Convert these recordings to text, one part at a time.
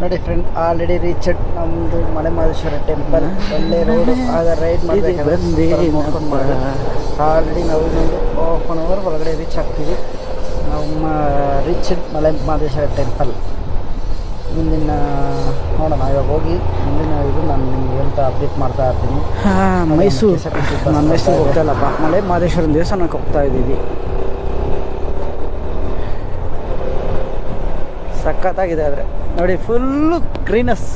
ನೋಡಿ friend already reach ನಮ್ಮದು Male Mahadeshwara temple ಒಳ್ಳೆ ರೋಡ್ ಆಗ ರೈಡ್ ಮಾಡಿ ಮಾಡಬೇಕಾದ್ರೆ ಆಲ್ರೆಡಿ ನಾವು ಇನ್ನೊಂದು ಹಾಫ್ ಆನ್ ಅವರ್ ಒಳಗಡೆ ರೀಚ್ ಆಗ್ತೀವಿ. ನಮ್ಮ ರೀಚ್ ಮಲೆ ಮಹದೇಶ್ವರ ಟೆಂಪಲ್ ಮುಂದಿನ ನೋಡೋಣ. ಇವಾಗ ಹೋಗಿ ಮುಂದಿನ ಇದು ನಾನು ನಿಮ್ಗೆ ಹೇಳ್ತಾ ಅಪ್ಡೇಟ್ ಮಾಡ್ತಾ ಇರ್ತೀನಿ. ಮೈಸೂರು. ನಾನು ಮೈಸೂರು ಹೋಗ್ತಾ ಇಲ್ಲಪ್ಪ. ಮಲೆ ಮಹದೇಶ್ವರನ ದೇವಸ್ಥಾನಕ್ಕೆ ಹೋಗ್ತಾ ಇದ್ದೀವಿ. ಸಖತ್ತಾಗಿದೆ ಆದರೆ. ನೋಡಿ ಫುಲ್ಲು ಗ್ರೀನಸ್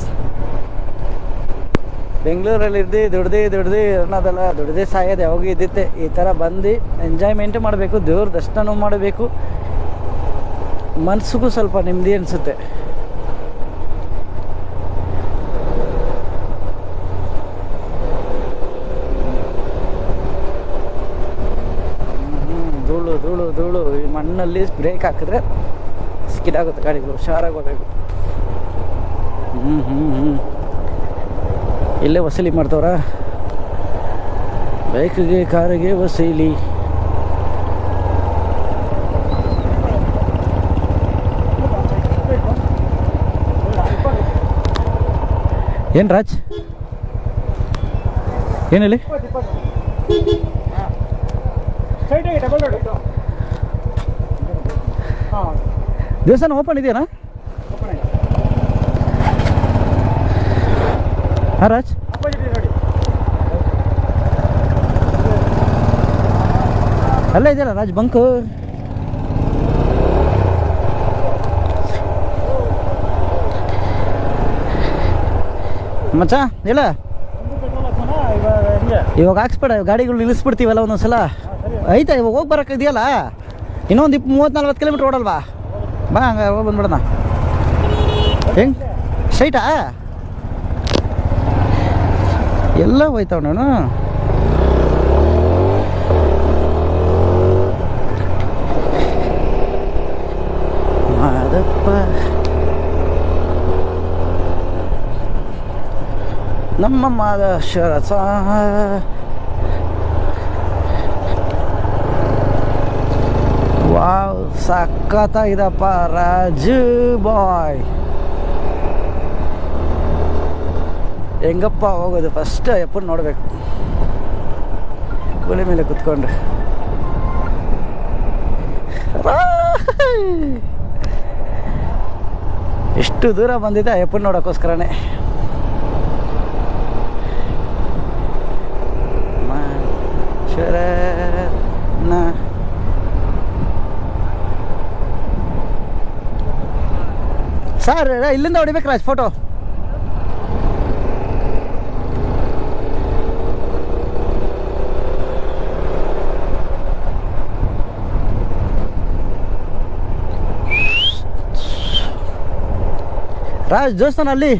ಬೆಂಗಳೂರಲ್ಲಿ ಇದ್ದು ದುಡ್ದು ದುಡ್ದು, ಅನ್ನೋದಲ್ಲ ದುಡ್ದೇ ಸಾಯೋದು ಯಾವಾಗ ಇದ್ದಿತ್ತೆ. ಈ ಥರ ಬಂದು ಎಂಜಾಯ್ಮೆಂಟ್ ಮಾಡಬೇಕು, ದೇವ್ರ ದರ್ಶನ ಮಾಡಬೇಕು. ಮನಸ್ಸಿಗೂ ಸ್ವಲ್ಪ ನೆಮ್ಮದಿ ಅನಿಸುತ್ತೆ. ಧೂಳು ಧೂಳು ಧೂಳು. ಈ ಮಣ್ಣಲ್ಲಿ ಬ್ರೇಕ್ ಹಾಕಿದ್ರೆ ಸ್ಕಿಡ್ ಆಗುತ್ತೆ ಗಾಡಿಗಳು, ಹುಷಾರಾಗಿ ಹೋಗ್ಬೇಕು. ಹ್ಞೂ ಹ್ಞೂ ಹ್ಞೂ ಇಲ್ಲೇ ವಸೂಲಿ ಮಾಡ್ತವ್ರ? ಬೈಕ್ಗೆ, ಕಾರಿಗೆ ವಸೂಲಿ. ಏನು ರಾಜ್? ಏನು ಹೇಳಿ ದೇವಸ್ಥಾನ ಓಪನ್ ಇದೆಯಾ ಹಾಂ ರಾಜ್ ಅಲ್ಲೇ ಇದೆಯಲ್ಲ ರಾಜ್ ಬಂಕು? ಮಚ್ಚ, ಇಲ್ಲ? ಇವಾಗ ಹಾಕ್ಸ್ಬೇಡ, ಗಾಡಿಗಳು ನಿಲ್ಲಿಸ್ಬಿಡ್ತೀವಲ್ಲ ಒಂದೊಂದ್ಸಲ. ಐತಾ, ಇವಾಗ ಹೋಗಿ ಬರಕ್ ಇದೆಯಲ್ಲ? ಇನ್ನೊಂದು ಇಪ್ಪ ಮೂವತ್ತು ನಲ್ವತ್ತು ಕಿಲೋಮೀಟ್ರ್ ಓಡಲ್ವಾ? ಬಾ ಹಂಗ ಹೋಗಿ ಬಂದ್ಬಿಡೋಣ. ಹೆಂಗೆ? ಸ್ಟ್ರೈಟಾ? ಎಲ್ಲ ಹೋಯ್ತಾವ ನಾನು ಮಾದಪ್ಪ. ನಮ್ಮ ಮಾದ ಸಾ ವಾವ್ ಸಖತ್ತಾಗಿದಪ್ಪ ರಾಜು ಬಾಯ್. ಹೆಂಗಪ್ಪ ಹೋಗೋದು? ಫಸ್ಟ್ ಎಪ್ಪನ್ ನೋಡಬೇಕು. ಗುಳಿ ಮೇಲೆ ಕುತ್ಕೊಂಡು ಎಷ್ಟು ದೂರ ಬಂದಿದೆ ಅಯ್ಯಪ್ಪನ ನೋಡೋಕ್ಕೋಸ್ಕರನೇ. ಸರ್, ಇಲ್ಲಿಂದ ಹೊಡಿಬೇಕು ರಾಜ್ ಫೋಟೋ ರಾಜ್ ದೇವಸ್ಥಾನ ಅಲ್ಲಿ.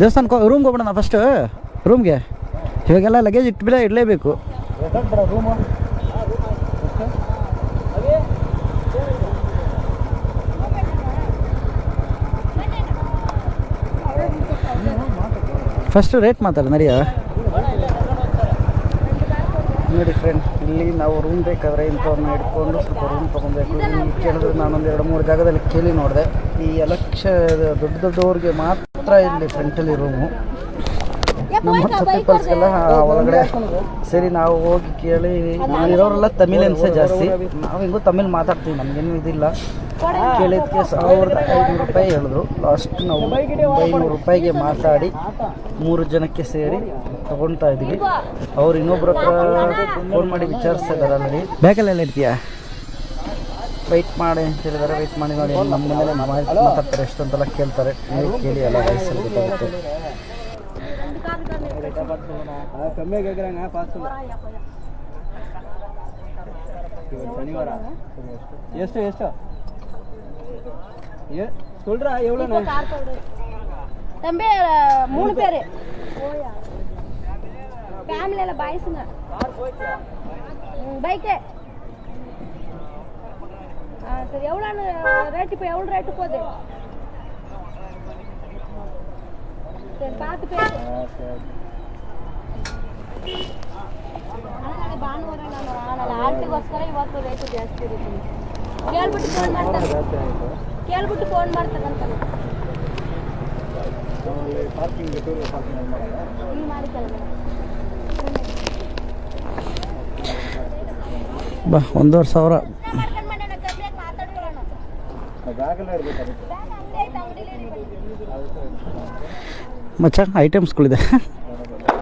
ದೇವಸ್ಥಾನಕ್ಕೆ ರೂಮ್ಗೆ ಹೋಗ್ಬಿಡೋಣ ಫಸ್ಟ್ ರೂಮ್ಗೆ? ಇವಾಗೆಲ್ಲ ಲಗೇಜ್ ಇಟ್ಬಿಡ ಇಡಲೇಬೇಕು. ಫಸ್ಟು ರೇಟ್ ಮಾತಾಡ, ನಡಿಯ? ನೋಡಿ ಫ್ರೆಂಡ್ ಇಲ್ಲಿ ನಾವು ರೂಮ್ ಬೇಕಾದ್ರೆ ಇಂಥವ್ರನ್ನ ಇಟ್ಕೊಂಡು ಸ್ವಲ್ಪ ರೂಮ್ ತೊಗೊಬೇಕು. ಕೇಳಿದ್ರೆ ನಾನೊಂದು ಎರಡು ಮೂರು ಜಾಗದಲ್ಲಿ ಕೇಳಿ ನೋಡಿದೆ. ಈ ಎಲಕ್ಷ ದೊಡ್ಡ ದೊಡ್ಡವ್ರಿಗೆ ಮಾತ್ರ ಇಲ್ಲಿ ಫ್ರೆಂಟಲ್ಲಿ ರೂಮು ನಮ್ಮ ಪೀಪಲ್ಸ್ಗೆಲ್ಲ ಒಳಗಡೆ ಸರಿ ನಾವು ಹೋಗಿ ಕೇಳಿ ಇರೋರೆಲ್ಲ ತಮಿಳನ್ಸೇ ಜಾಸ್ತಿ ನಾವು ಹಿಂಗೂ ತಮಿಳ್ ಮಾತಾಡ್ತೀವಿ ನಮಗೇನು ಇದಿಲ್ಲ ಕೇಳಿದ್ಕೆ ಸಾವಿರದ ಐನೂರು ರೂಪಾಯಿ ಹೇಳಿದ್ರು ಲಾಸ್ಟ್ ನಾವು ಐನೂರು ರೂಪಾಯಿಗೆ ಮಾತಾಡಿ ಮೂರು ಜನಕ್ಕೆ ಸೇರಿ ತಗೊಳ್ತಾ ಇದ್ವಿ ಅವ್ರು ಇನ್ನೊಬ್ರ ಹತ್ರ ಫೋನ್ ಮಾಡಿ ವಿಚಾರಿಸ್ತಾ ಇದ್ದಾರೆ ಬ್ಯಾಗಲ್ಲೆಲ್ಲ ಇರ್ತೀಯಾ ವೆಯ್ಟ್ ಮಾಡಿ ಅಂತ ಹೇಳಿದಾರೆ ವೆಯ್ಟ್ ಮಾಡಿ ನೋಡಿ ನಮ್ಮ ಮನೇಲೆ ಮಾತಾಡ್ತಾರೆ ಎಷ್ಟು ಅಂತೆಲ್ಲ ಕೇಳ್ತಾರೆ ನೀವು ಕೇಳಿ ಎಲ್ಲ ವಯಸ್ಸಲ್ಲಿ ಗೊತ್ತಾಗುತ್ತೆ ಎಷ್ಟು ಎಷ್ಟು சொல்றா எவ்வளோ தம்பி மூணு பேரு ஃபேமிலியில் எல்லாம் பாய்ஸுங்க ம் பைக்கே ஆ சரி எவ்வளோன்னு ரேட் இப்போ எவ்வளோ ரேட்டு போகுது ಭಾನುವಾರ ನಾನು ನಾಳೆ ಆರ್ಟಿಗೋಸ್ಕರ ಇವತ್ತು ರೇಟು ಜಾಸ್ತಿ ಇರುತ್ತೆ. ಕೇಳ್ಬಿಟ್ಟು ಫೋನ್ ಮಾಡ್ತಾರೆ. ಕೇಳ್ಬಿಟ್ಟು ಫೋನ್ ಮಾಡ್ತಾರಂತಾನೆ ಇಲ್ಲಿ ಮಾಡಿದ್ದಲ್ಲ ಬಾ ಒಂದೂವರೆ ಸಾವಿರ. ಮಚ್ಚ ಐಟಮ್ಸ್ಗಳಿದೆ